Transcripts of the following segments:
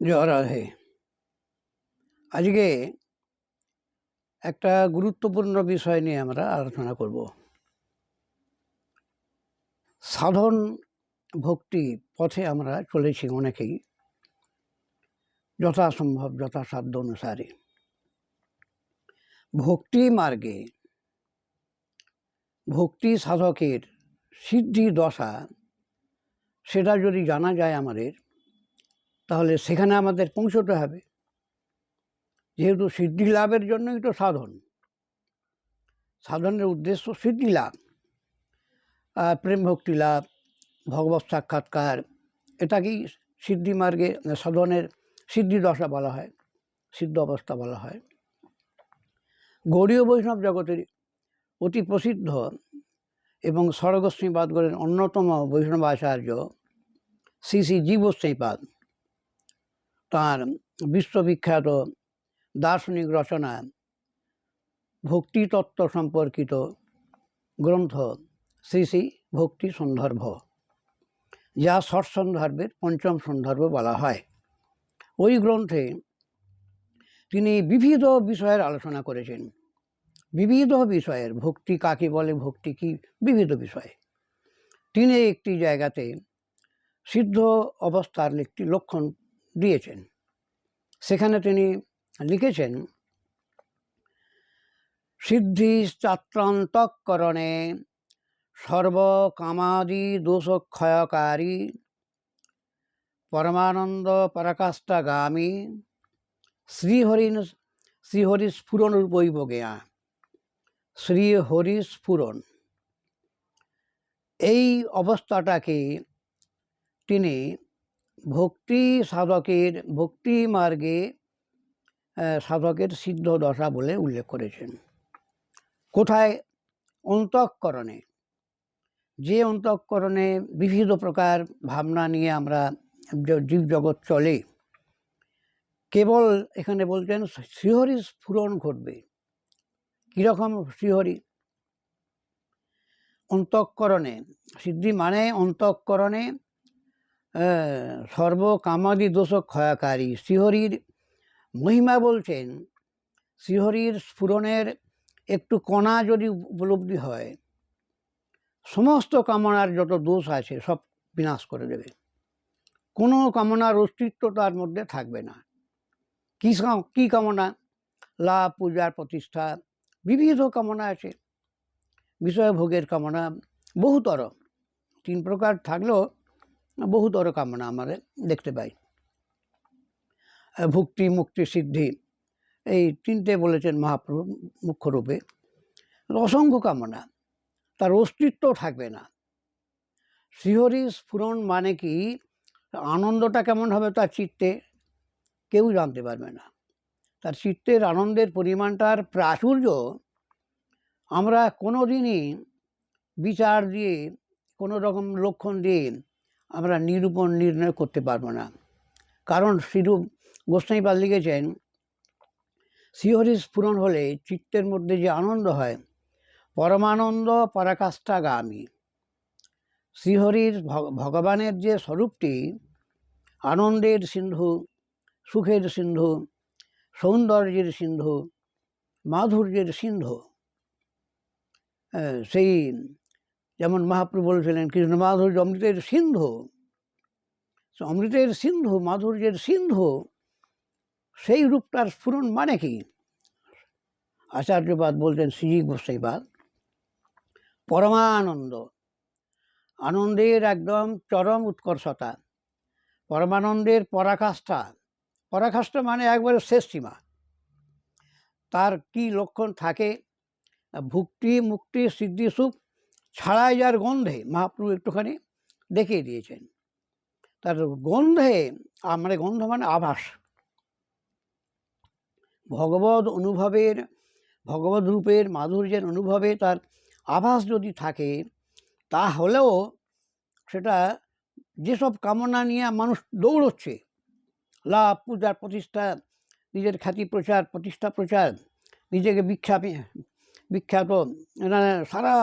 জয় আজকে একটা গুরুত্বপূর্ণ বিষয় নিয়ে আমরা আলোচনা করব। সাধন ভক্তি পথে আমরা চলেছি অনেকেই, যথাসম্ভব, যথাসাধ্য অনুসারে। ভক্তি মার্গে ভক্তি সাধকের সিদ্ধি দশা, সেটা যদি জানা যায় আমাদের তাহলে সেখানে আমাদের পৌঁছতে হবে। যেহেতু সিদ্ধি লাভের জন্যই তো সাধন। সাধনের উদ্দেশ্য সিদ্ধি লাভ। আহ, প্রেম ভক্তি লাভ ভগবত সাক্ষাৎকার এটাকেই সিদ্ধি মার্গে সাধনের সিদ্ধি দশা বলা হয় সিদ্ধ অবস্থা বলা হয়। গৌরীয় বৈষ্ণব জগতের অতি প্রসিদ্ধ এবং স্বর্গশ্রীবাদগণের অন্যতম বৈষ্ণব আচার্য শ্রী শ্রী জীবশ্রীপাদ তাঁর বিশ্ববিখ্যাত দার্শনিক রচনা ভক্তিতত্ত্ব সম্পর্কিত গ্রন্থ শ্রী শ্রী ভক্তি সন্দর্ভ যা ষট সন্দর্ভের পঞ্চম সন্দর্ভ বলা হয়। ওই গ্রন্থে তিনি বিবিধ বিষয়ের আলোচনা করেছেন। বিবিধ বিষয়ের, ভক্তি কাকে বলে, ভক্তি কি, বিবিধ বিষয়। তিনি একটি জায়গাতে সিদ্ধ অবস্থার একটি লক্ষণ দিয়েছেন। সেখানে তিনি লিখেছেন, সিদ্ধি চাত্রান্তকরণে সর্বকামাদি দোষক্ষয়কারী পরমানন্দ পরাকাষ্ঠাগামী শ্রীহরিণ শ্রীহরি স্ফুরণ রূপৈব জ্ঞা শ্রীহরি স্ফুরণ এই অবস্থাটাকে তিনি ভক্তি সাধকের, ভক্তি মার্গে সাধকের সিদ্ধ দশা বলে উল্লেখ করেছেন। কোথায়? অন্তঃকরণে। যে অন্তঃকরণে বিভিন্ন প্রকার ভাবনা নিয়ে আমরা জীবজগৎ চলে, কেবল এখানে বলছেন শ্রীহরি স্ফুরণ ঘটবে। কীরকম শ্রীহরি? অন্তঃকরণে। সিদ্ধি মানে অন্তঃকরণে সর্বকামাদি দোষ ক্ষয়কারী। শ্রীহরির মহিমা বলছেন, শ্রীহরির স্ফুরণের একটু কণা যদি উপলব্ধি হয়, সমস্ত কামনার যত দোষ আছে সব বিনাশ করে দেবে। কোনো কামনার অস্তিত্ব তার মধ্যে থাকবে না। কী কী কামনা? লাভ পূজার প্রতিষ্ঠা, বিবিধ কামনা আছে। বিষয় ভোগের কামনা বহুতর। তিন প্রকার থাকলেও বহুতর কামনা আমাদের দেখতে পাই। ভক্তি, মুক্তি, সিদ্ধি, এই তিনটে বলেছেন মহাপ্রভু মুখ্যরূপে। অসংখ্য কামনা, তার অস্তিত্ব থাকবে না। শ্রীহরি স্ফুরণ মানে কি? আনন্দটা কেমন হবে তার চিত্তে কেউ জানতে পারবে না। তার চিত্তের আনন্দের পরিমাণটার প্রাচুর্য আমরা কোনো দিনই বিচার দিয়ে কোনো রকম লক্ষণ দিয়ে আমরা নিরূপণ নির্ণয় করতে পারব না। কারণ শ্রীরূপ গোস্বাইপাল লিখেছেন শ্রীহরি স্ফুরণ হলে চিত্তের মধ্যে যে আনন্দ হয়, পরমানন্দ পরাকাষ্ঠাগামী। শ্রীহরির ভগবানের যে স্বরূপটি, আনন্দের সিন্ধু, সুখের সিন্ধু, সৌন্দর্যের সিন্ধু, মাধুর্যের সিন্ধু সেই যেমন মহাপ্রভু বলেছিলেন, কৃষ্ণ মাধুর্য অমৃতের সিন্ধু। অমৃতের সিন্ধু, মাধুর্যের সিন্ধু, সেই রূপটার স্ফুরণ মানে কি? আচার্যবাদ বলতেন শ্রী গোসাইবাদ পরমানন্দ, আনন্দের একদম চরম উৎকর্ষতা, পরমানন্দের পরাকাষ্ঠা। পরাকাষ্ঠা মানে একবারে শেষ সীমা। তার কি লক্ষণ থাকে? ভুক্তি, মুক্তি, সিদ্ধি, সুখ ছাড়াই যার গন্ধে, মহাপ্রভু একটুখানি দেখিয়ে দিয়েছেন। তার গন্ধে মানে গন্ধ মানে আভাস। ভগবত অনুভবের ভগবত রূপের মাধুর্যের অনুভবে তার আভাস যদি থাকে, তাহলেও সেটা যেসব কামনা নিয়ে মানুষ দৌড়চ্ছে, লাভ পূজার প্রতিষ্ঠা, নিজের খ্যাতি প্রচার, প্রতিষ্ঠা প্রচার, নিজেকে বিখ্যাত বিখ্যাত সারা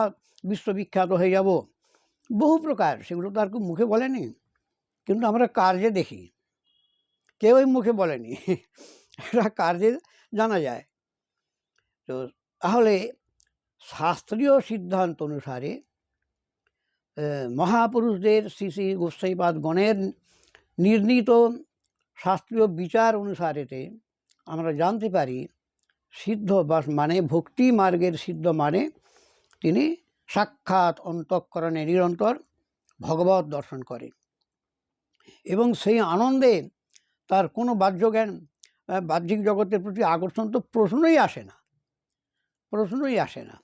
বিশ্ববিখ্যাত হয়ে যাব। বহু প্রকার, সেগুলো তো আর কেউ মুখে বলেনি। কিন্তু আমরা কার্যে দেখি। কেউই মুখে বলেনি। এটা কার্যে জানা যায়। তো তাহলে শাস্ত্রীয় সিদ্ধান্ত অনুসারে মহাপুরুষদের শ্রী শ্রী গোস্বাইপাদ গণের নির্ণীত শাস্ত্রীয় বিচার অনুসারেতে আমরা জানতে পারি, সিদ্ধ বা মানে ভক্তি মার্গের সিদ্ধ মানে তিনি সাক্ষাৎ অন্তঃকরণে নিরন্তর ভগবত দর্শন করে। এবং সেই আনন্দে তার কোনো বাহ্যজ্ঞান বাহ্যিক জগতের প্রতি আকর্ষণ তো প্রশ্নই আসে না। প্রশ্নই আসে না।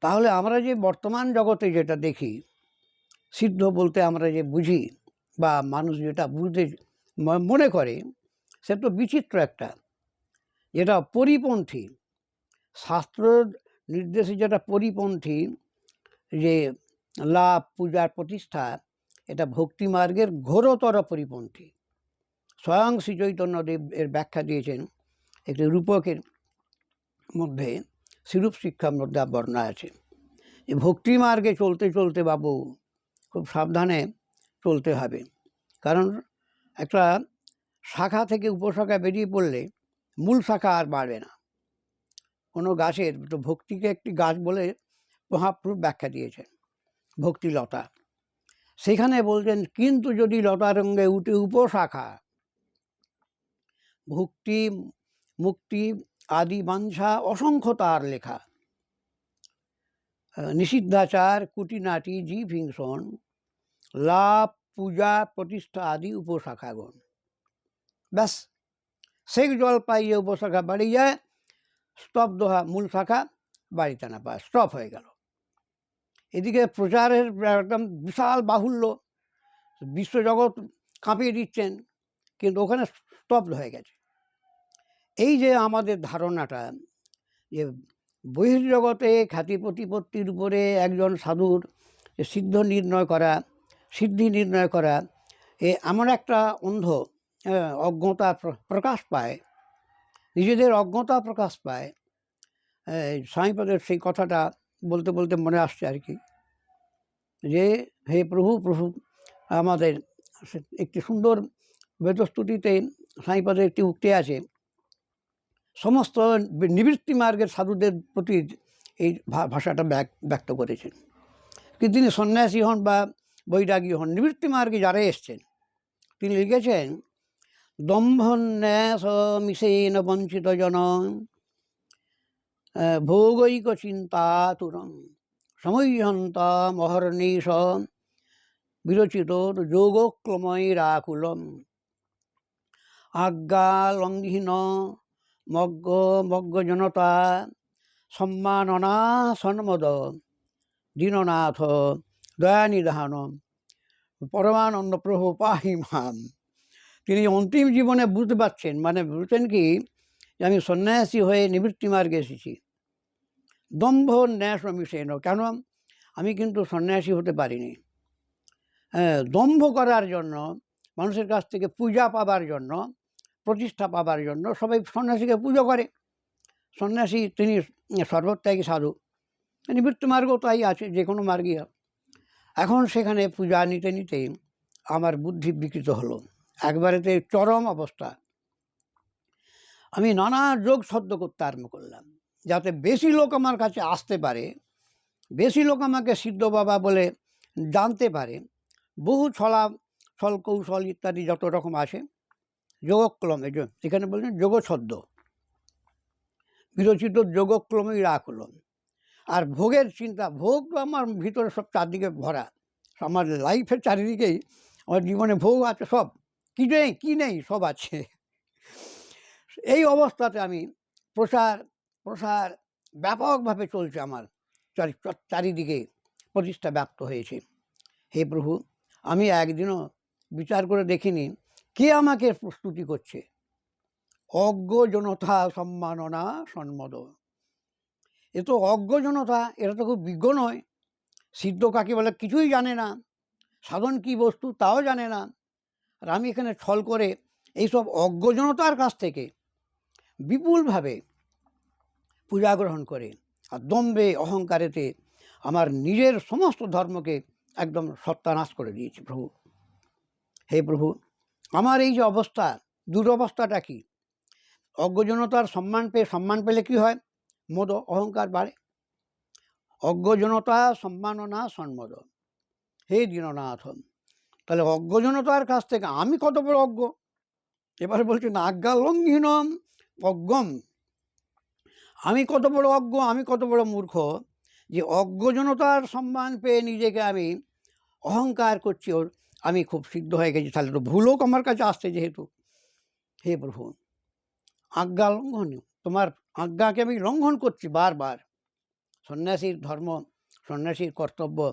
তাহলে আমরা যে বর্তমান জগতে যেটা দেখি, সিদ্ধ বলতে আমরা যে বুঝি বা মানুষ যেটা বুঝতে মনে করে, সে তো বিচিত্র একটা। যেটা পরিপন্থী, শাস্ত্র নির্দেশে যেটা পরিপন্থী যে লাভ পূজার প্রতিষ্ঠা, এটা ভক্তি মার্গের ঘোরতর পরিপন্থী। স্বয়ং শ্রী চৈতন্যদেব এর ব্যাখ্যা দিয়েছেন একটি রূপকের মধ্যে, শ্রীরূপ শিক্ষার মধ্যে বর্ণনা আছে যে ভক্তি মার্গে চলতে চলতে বাবু খুব সাবধানে চলতে হবে। কারণ একটা শাখা থেকে উপশাখা বেরিয়ে পড়লে মূল শাখা আর বাড়বে না। কোনো গাছের, তো ভক্তিকে একটি গাছ বলে মহাপ্রভু ব্যাখ্যা দিয়েছেন, ভক্তি লতা। সেখানে বলছেন, কিন্তু যদি লতা রঙ্গে উঠে উপশাখা, ভক্তি, মুক্তি আদি বাঞ্ছা অসংখ্য তার লেখা। নিষিদ্ধাচার, কুটিনাটি জীব হিংসন লাভ, পূজা, প্রতিষ্ঠা আদি উপশাখাগণ। ব্যাস, সেক জল পাইয়ে উপশাখা বাড়ি যায় স্তব্ধ মূল শাখা, বাড়িতে না পায় স্টপ হয়ে গেল। এদিকে প্রচারের একদম বিশাল বাহুল্য। বিশ্বজগৎ কাঁপিয়ে দিচ্ছেন, কিন্তু ওখানে স্তব্ধ হয়ে গেছে। এই যে আমাদের ধারণাটা যে বহির্জগতে খ্যাতি প্রতিপত্তির উপরে একজন সাধুর সিদ্ধ নির্ণয় করা, সিদ্ধি নির্ণয় করা, এ এমন একটা অন্ধ, অজ্ঞতা প্র- প্রকাশ পায়। নিজেদের অজ্ঞতা প্রকাশ পায়। স্বামীপদের সেই কথাটা বলতে বলতে মনে আসছে আর কি যে, হে প্রভু প্রভু, আমাদের একটি সুন্দর বেদস্তুতিতে স্বামীপদের একটি উক্তি আছে। সমস্ত নিবৃত্তি মার্গের সাধুদের প্রতি এই ভাষাটা ব্যক- ব্যক্ত করেছেন। কিন্তু তিনি সন্ন্যাসী হন বা বৈরাগী হন, নিবৃত্তি মার্গে যারা এসছেন, তিনি লিখেছেন ଦମ୍ଭନ୍ୟାସ ମିଶେନ ବଞ୍ଚିତ ଜନ ଭୌଗୋଳିକ ଚିନ୍ତା ସମୟନ୍ତ ମହର୍ନିଶ ବିରଚିତ ଯୋଗକ୍ଲମୟରାକୁଲ ଆଜ୍ଞା ଲଙ୍ଘିନ ମଗ ମଗ୍ଗ ଜନତା ସମ୍ମାନନା ସନ୍ମଦ ଦୀନନାଥ ଦୟାନିଧାନ ପରମାନନ୍ଦ ପ୍ରଭୁ ପାହିମାନ তিনি অন্তিম জীবনে বুঝতে পারছেন মানে বুঝছেন কি আমি সন্ন্যাসী হয়ে নিবৃত্তি মার্গে এসেছি। দম্ভ ন্যাস মিশেন কেন? আমি কিন্তু সন্ন্যাসী হতে পারিনি। হ্যাঁ, দম্ভ করার জন্য মানুষের কাছ থেকে পূজা পাবার জন্য প্রতিষ্ঠা পাবার জন্য সবাই সন্ন্যাসীকে পুজো করে। সন্ন্যাসী তিনি সর্বত্যাগী সাধু। নিবৃত্তি মার্গ তাই আছে যে কোনো মার্গই এখন সেখানে পূজা নিতে নিতে আমার বুদ্ধি বিকৃত হলো। একবারেতে চরম অবস্থা। আমি নানা যোগ শব্দ করতে আরম্ভ করলাম। যাতে বেশি লোক আমার কাছে আসতে পারে, বেশি লোক আমাকে সিদ্ধ বাবা বলে জানতে পারে, বহু ছলা, ছল কৌশল ইত্যাদি যত রকম আছে যোগক্রমে যে- এখানে বলছেন যোগছদ্ম। বিরচিত যোগক্রমেই রাখলাম আর ভোগের চিন্তা, ভোগ তো আমার ভিতরে সব চারদিকে ভরা। আমার লাইফের চারিদিকেই, আমার জীবনে ভোগ আছে সব। কী নেই কী নেই, সব আছে। এই অবস্থাতে আমি প্রসার প্রসার ব্যাপকভাবে চলছে আমার চারি- চারিদিকে প্রতিষ্ঠা ব্যক্ত হয়েছে। হে প্রভু, আমি একদিনও বিচার করে দেখিনি কে আমাকে প্রস্তুতি করছে। অজ্ঞ জনতা সম্মাননা সন্মদ। এ তো অজ্ঞ জনতা, এরা তো খুব বিজ্ঞ নয়। সিদ্ধ কাকে বলে কিছুই জানে না। সাধন কি বস্তু, তাও জানে না। আর আমি এখানে ছল করে এইসব অজ্ঞ জনতার কাছ থেকে বিপুলভাবে পূজা গ্রহণ করে আর দম্বে অহংকারেতে আমার নিজের সমস্ত ধর্মকে একদম সত্যানাশ করে দিয়েছি প্রভু। হে প্রভু, আমার এই যে অবস্থা, দুরবস্থাটা কি? অজ্ঞজনতার সম্মান পেয়ে সম্মান পেলে কি হয়? মদ, অহংকার বাড়ে। অজ্ঞজনতা সম্মাননা সন্মদ। হে দীননাথ তাহলে অজ্ঞজনতার কাছ থেকে, আমি কত বড় অজ্ঞ? এবারে বলছেন আজ্ঞা লঙ্ঘিনম অজ্ঞম। আমি কত বড় অজ্ঞ, আমি কত বড় মূর্খ? যে অজ্ঞজনতার সম্মান পেয়ে নিজেকে আমি অহংকার করছি ওর, আমি খুব সিদ্ধ হয়ে গেছি। তাহলে তো ভুলোক আমার কাছে আসছে যেহেতু। হে প্রভু আজ্ঞা লঙ্ঘন তোমার আজ্ঞাকে আমি লঙ্ঘন করছি বারবার। সন্ন্যাসীর ধর্ম, সন্ন্যাসীর কর্তব্য,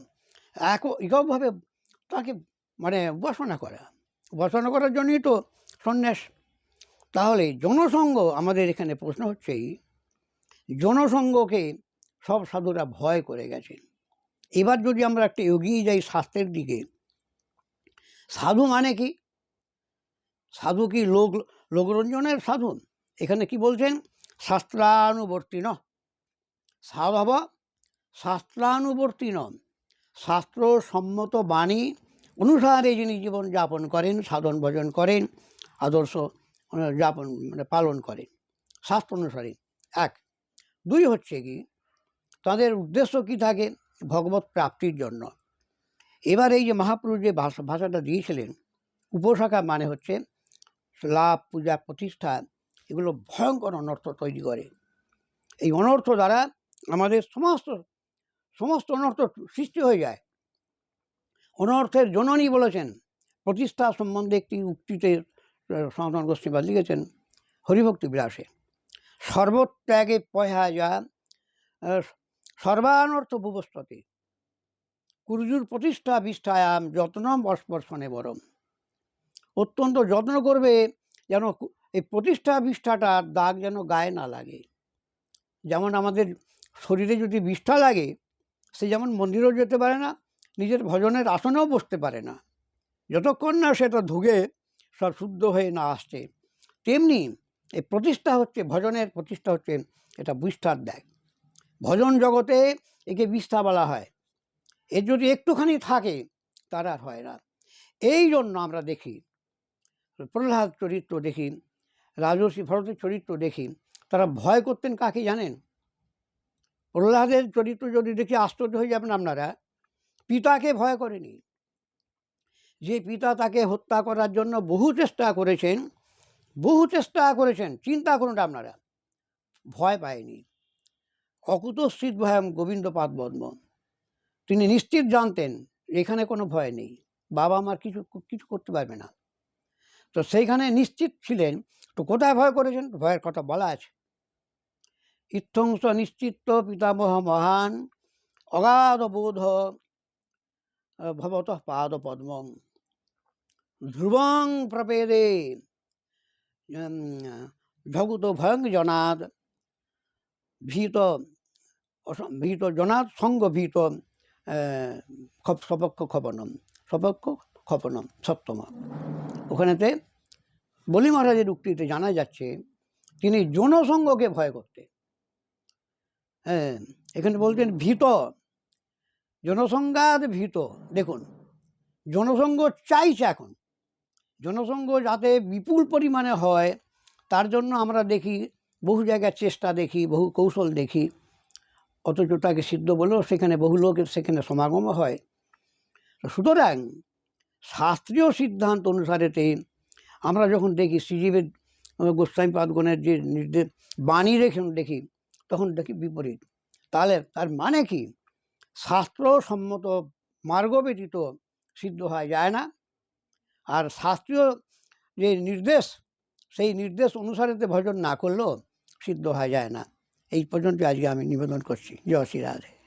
এক এককভাবে তাকে মানে উপাসনা করা। উপাসনা করার জন্যই তো সন্ন্যাস। তাহলে জনসংঘ আমাদের এখানে প্রশ্ন হচ্ছে এই, জনসঙ্গকে সব সাধুরা ভয় করে গেছেন এবার যদি আমরা একটু এগিয়ে যাই শাস্ত্রের দিকে সাধু মানে কি? সাধু কি লোক লোকরঞ্জনের সাধু? এখানে কি বলছেন? শাস্ত্রানুবর্তী ন সাধব শাস্ত্রানুবর্তী নন শাস্ত্র সম্মত বাণী অনুসারে যিনি জীবন যাপন করেন, সাধন ভজন করেন, আদর্শ যাপন মানে পালন করেন। শাস্ত্র অনুসারে এক। দুই হচ্ছে কি, তাদের উদ্দেশ্য কি থাকে? ভগবত প্রাপ্তির জন্য। এবার এই যে মহাপুরুষ যে ভাষা, ভাষাটা দিয়েছিলেন, উপশাখা মানে হচ্ছে লাভ, পূজা, প্রতিষ্ঠা, এগুলো ভয়ঙ্কর অনর্থ তৈরি করে। এই অনর্থ দ্বারা আমাদের সমস্ত সমস্ত অনর্থ সৃষ্টি হয়ে যায়। অনর্থের জননী বলেছেন। প্রতিষ্ঠা সম্বন্ধে একটি উক্তিতে সনাতন গোষ্ঠীবাদ লিখেছেন, হরিভক্তি বিলাসে। সর্বত্যাগে পয়া যা সর্বানর্থ ভুবস্ততে কুরজুর প্রতিষ্ঠা বিষ্ঠায়াম যত্নম অস্পর্শনে বরম। অত্যন্ত যত্ন করবে যেন এই প্রতিষ্ঠা বিষ্ঠাটার দাগ যেন গায়ে না লাগে। যেমন আমাদের শরীরে যদি বিষ্ঠা লাগে, সে যেমন মন্দিরেও যেতে পারে না নিজের ভজনের আসনেও বসতে পারে না। যতক্ষণ না সেটা ধুগে, সব শুদ্ধ হয়ে না আসছে। তেমনি এই প্রতিষ্ঠা হচ্ছে, ভজনের প্রতিষ্ঠা হচ্ছে, এটা বিষ্ঠার দেয়। ভজন জগতে একে বিষ্ঠা বলা হয়। এর যদি একটুখানি থাকে, তার আর হয় না। এই জন্য আমরা দেখি, প্রহ্লাদ চরিত্র দেখি, রাজর্ষি ভরতের চরিত্র দেখি, তারা ভয় করতেন কাকে জানেন? প্রহ্লাদের চরিত্র যদি দেখি আশ্চর্য হয়ে যাবেন আপনারা পিতাকে ভয় করেনি। যে পিতা তাকে হত্যা করার জন্য বহু চেষ্টা করেছেন, বহু চেষ্টা করেছেন, চিন্তা করুন আপনারা, ভয় পায়নি। অকুতস্থিত ভয়াম গোবিন্দ পাদবর্ম তিনি নিশ্চিত জানতেন এখানে কোনো ভয় নেই, বাবা আমার কিছু কিছু করতে পারবে না। তো সেইখানে নিশ্চিত ছিলেন, তো কোথায় ভয় করেছেন? ভয়ের কথা বলা আছে। ইত্যংশ নিশ্চিত পিতামহ মহান, অগাধ বোধ ভবত পাদ পদ্মং ধ্রুবং প্রপেদে জগত ভয়ং জনাদ ভীত ভীত জনাদ সঙ্গ ভীত সপক্ষ খপনম সপক্ষ খপনম সপ্তম ওখানেতে বলি মহারাজের উক্তিতে জানা যাচ্ছে, তিনি জনসঙ্গকে ভয় করতেন। হ্যাঁ এখানে বলতেন ভীত। জনসংঘাত ভীত। দেখুন, জনসংঘ চাইছে এখন। জনসংঘ যাতে বিপুল পরিমাণে হয়, তার জন্য আমরা দেখি, বহু জায়গায় চেষ্টা দেখি, বহু কৌশল দেখি। অথচ তাকে সিদ্ধ বলেও সেখানে বহু লোকের সেখানে সমাগম হয়। সুতরাং শাস্ত্রীয় সিদ্ধান্ত অনুসারেতে আমরা যখন দেখি শ্রীজীবের গোস্বামী পাদগণের যে নির্দেশ, বাণী রেখে দেখি, তখন দেখি বিপরীত। তাহলে তার মানে কি? শাস্ত্রসম্মত মার্গ ব্যতীত সিদ্ধ হওয়া যায় না। আর শাস্ত্রীয় যে নির্দেশ, সেই নির্দেশ অনুসারেতে ভজন না করলেও সিদ্ধ হওয়া যায় না। এই পর্যন্ত আজকে আমি নিবেদন করছি। জয় শ্রী রাধে।